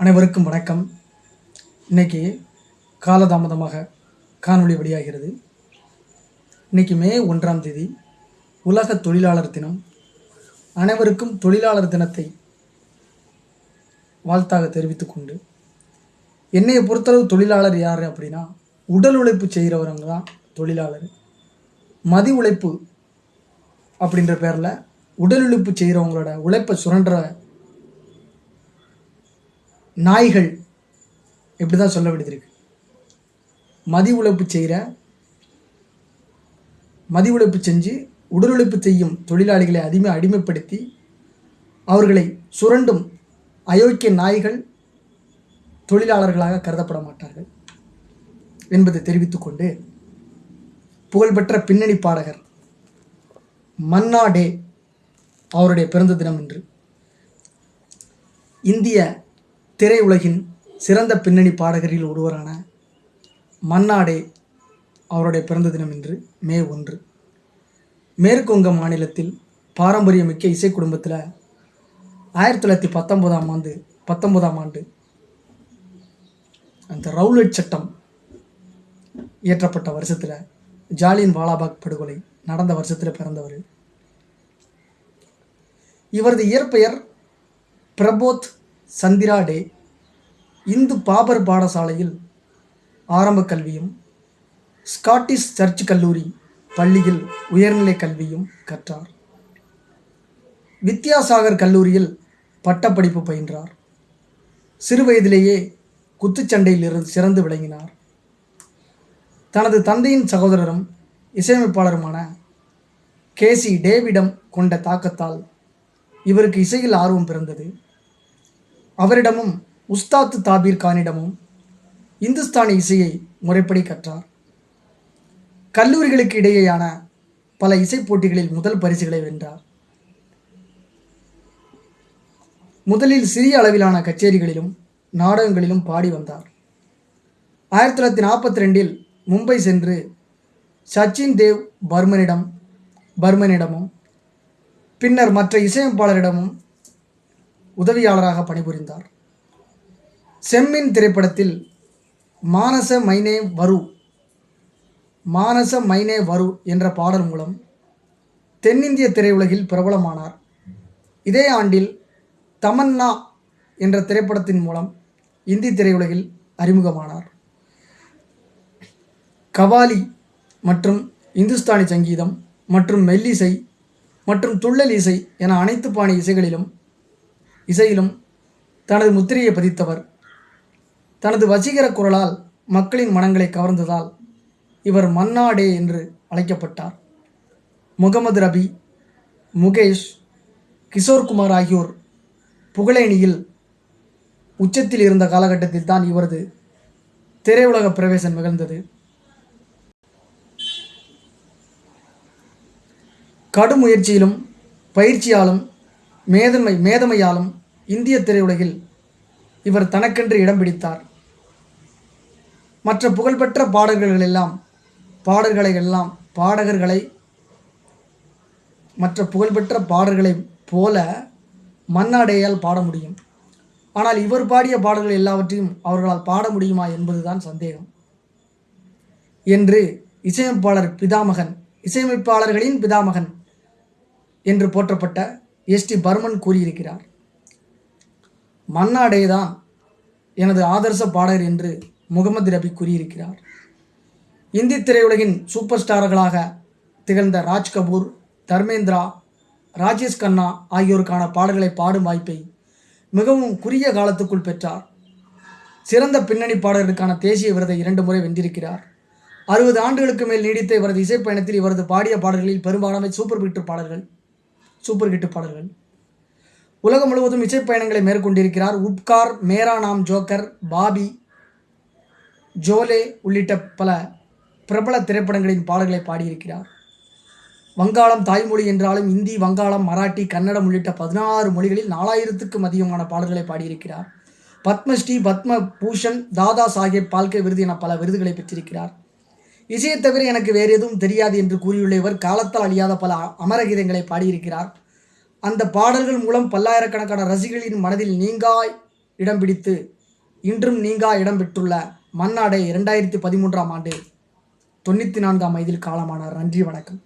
அனைவருக்கும் வணக்கம். இன்னைக்கு காலதாமதமாக காணொளி வெளியாகிறது. இன்றைக்கி மே ஒன்றாம் தேதி உலக தொழிலாளர் தினம். அனைவருக்கும் தொழிலாளர் தினத்தை வாழ்த்தாக தெரிவித்துக்கொண்டு என்னையை பொறுத்தளவு தொழிலாளர் யார் அப்படின்னா உடல் உழைப்பு செய்கிறவங்க தான் தொழிலாளர். மதி உழைப்பு அப்படின்ற பேரில் உடல் உழைப்பு செய்கிறவங்களோட உழைப்பை சுரண்டுற நாய்கள் இப்படி தான் சொல்ல வேண்டியது மதி உழைப்பு செய்கிற மதி உழைப்பு செஞ்சு உடல் உழைப்பு செய்யும் தொழிலாளிகளை அடிமை அடிமைப்படுத்தி அவர்களை சுரண்டும் அயோக்கிய நாய்கள் தொழிலாளர்களாக கருதப்பட மாட்டார்கள் என்பதை தெரிவித்துக்கொண்டு புகழ்பெற்ற பின்னணி பாடகர் மன்னா டே அவருடைய பிறந்த தினம் என்று இந்திய திரையுலகின் சிறந்த பின்னணி பாடகரில் ஒருவரான மன்னாடே அவருடைய பிறந்த தினம் இன்று மே ஒன்று. மேற்குவங்க மாநிலத்தில் பாரம்பரியமிக்க இசை குடும்பத்தில் ஆயிரத்தி தொள்ளாயிரத்தி பத்தொம்போதாம் ஆண்டு பத்தொன்பதாம் ஆண்டு அந்த ரவுலட் சட்டம் இயற்றப்பட்ட வருஷத்தில் ஜாலியன் வாலாபாக் படுகொலை நடந்த வருஷத்தில் பிறந்தவர். இவரது இயற்பெயர் பிரபோத் சந்திரா டே இந்து பாபர் பாடசாலையில் ஆரம்ப கல்வியும் ஸ்காட்டிஷ் சர்ச் கல்லூரி பள்ளியில் உயர்நிலை கல்வியும் கற்றார். வித்யாசாகர் கல்லூரியில் பட்டப்படிப்பு பயின்றார். சிறுவயதிலேயே குத்துச்சண்டையில் இருந்து சிறந்து விளங்கினார். தனது தந்தையின் சகோதரரும் இசையமைப்பாளருமான கேசி டேவிடம் கொண்ட தாக்கத்தால் இவருக்கு இசையில் ஆர்வம் பிறந்தது. அவரிடமும் உஸ்தாத் தாபீர் கானிடமும் இந்துஸ்தானி இசையை முறைப்படி கற்றார். கல்லூரிகளுக்கு இடையேயான பல இசைப் போட்டிகளில் முதல் பரிசுகளை வென்றார். முதலில் சிறிய அளவிலான கச்சேரிகளிலும் நாடகங்களிலும் பாடி வந்தார். ஆயிரத்தி தொள்ளாயிரத்தி நாற்பத்தி ரெண்டில் மும்பை சென்று சச்சின் தேவ் பர்மனிடம் பர்மனிடமும் பின்னர் மற்ற இசையமைப்பாளரிடமும் உதவியாளராக பணிபுரிந்தார். செம்மின் திரைப்படத்தில் மானச மைனே வரு மானச மைனே வரு என்ற பாடல் மூலம் தென்னிந்திய திரையுலகில் பிரபலமானார். இதே ஆண்டில் தமன்னா என்ற திரைப்படத்தின் மூலம் இந்தி திரையுலகில் அறிமுகமானார். கவாலி மற்றும் இந்துஸ்தானி சங்கீதம் மற்றும் மெல்லிசை மற்றும் துள்ளல் இசை என அனைத்து பாணி இசைகளிலும் இசையிலும் தனது முத்திரையை பதித்தவர். தனது வசீகர குரலால் மக்களின் மனங்களை கவர்ந்ததால் இவர் மன்னாடே என்று அழைக்கப்பட்டார். முகமது ரபி முகேஷ் கிஷோர் குமார் ஆகியோர் புகழேணியில் உச்சத்தில் இருந்த காலகட்டத்தில் தான் இவரது திரையுலக பிரவேசம் நிகழ்ந்தது. கடும் முயற்சியிலும் பயிற்சியாலும் மேதமை மேதமையாலும் இந்திய திரையுலகில் இவர் தனக்கென்று இடம் பிடித்தார். மற்ற புகழ்பெற்ற பாடல்கள் எல்லாம் பாடல்களை எல்லாம் பாடகர்களை மற்ற புகழ்பெற்ற பாடல்களைப் போல மன்னாடேயால் பாட முடியும். ஆனால் இவர் பாடிய பாடல்கள் எல்லாவற்றையும் அவர்களால் பாட முடியுமா என்பதுதான் சந்தேகம். என்று இசையமைப்பாளர் பிதாமகன் இசையமைப்பாளர்களின் பிதாமகன் என்று போற்றப்பட்ட எஸ் டி பர்மன் கூறியிருக்கிறார். மன்னாடே தான் எனது ஆதர்ச பாடகர் என்று முகமது ரபி கூறியிருக்கிறார். இந்தி திரையுலகின் சூப்பர் ஸ்டார்களாக திகழ்ந்த ராஜ் கபூர் தர்மேந்திரா ராஜேஷ் கண்ணா ஆகியோருக்கான பாடல்களை பாடும் வாய்ப்பை மிகவும் குறுகிய காலத்துக்குள் பெற்றார். சிறந்த பின்னணி பாடகருக்கான தேசிய விருதை இரண்டு முறை வென்றிருக்கிறார். அறுபது ஆண்டுகளுக்கு மேல் நீடித்த இவரது இசைப்பயணத்தில் இவரது பாடிய பாடல்களில் பெரும்பாலான சூப்பர் ஹிட் பாடல்கள் சூப்பர் ஹிட் பாடல்கள். உலகம் முழுவதும் இசை பயணங்களை மேற்கொண்டிருக்கிறார். உப்கார் மேரா நாம் ஜோக்கர் பாபி ஜோலே உள்ளிட்ட பல பிரபல திரைப்படங்களின் பாடல்களை பாடியிருக்கிறார். வங்காளம் தாய்மொழி என்றாலும் இந்தி வங்காளம் மராட்டி கன்னடம் உள்ளிட்ட பதினாறு மொழிகளில் நாலாயிரத்துக்கும் அதிகமான பாடல்களை பாடியிருக்கிறார். பத்மஸ்ரீ பத்ம பூஷன் தாதா சாஹேப் பால்கே விருது என பல விருதுகளை பெற்றிருக்கிறார். இசையை தவிர எனக்கு வேறு எதுவும் தெரியாது என்று கூறியுள்ள இவர் காலத்தால் அழியாத பல அமரகீதங்களை பாடியிருக்கிறார். அந்த பாடல்கள் மூலம் பல்லாயிரக்கணக்கான ரசிகர்களின் மனதில் நீங்கா இடம் பிடித்து இன்றும் நீங்கா இடம் பெற்றுள்ள மன்னாடே இரண்டாயிரத்தி பதிமூன்றாம் ஆண்டு தொண்ணூற்றி நான்காம் வயதில் காலமானார். நன்றி வணக்கம்.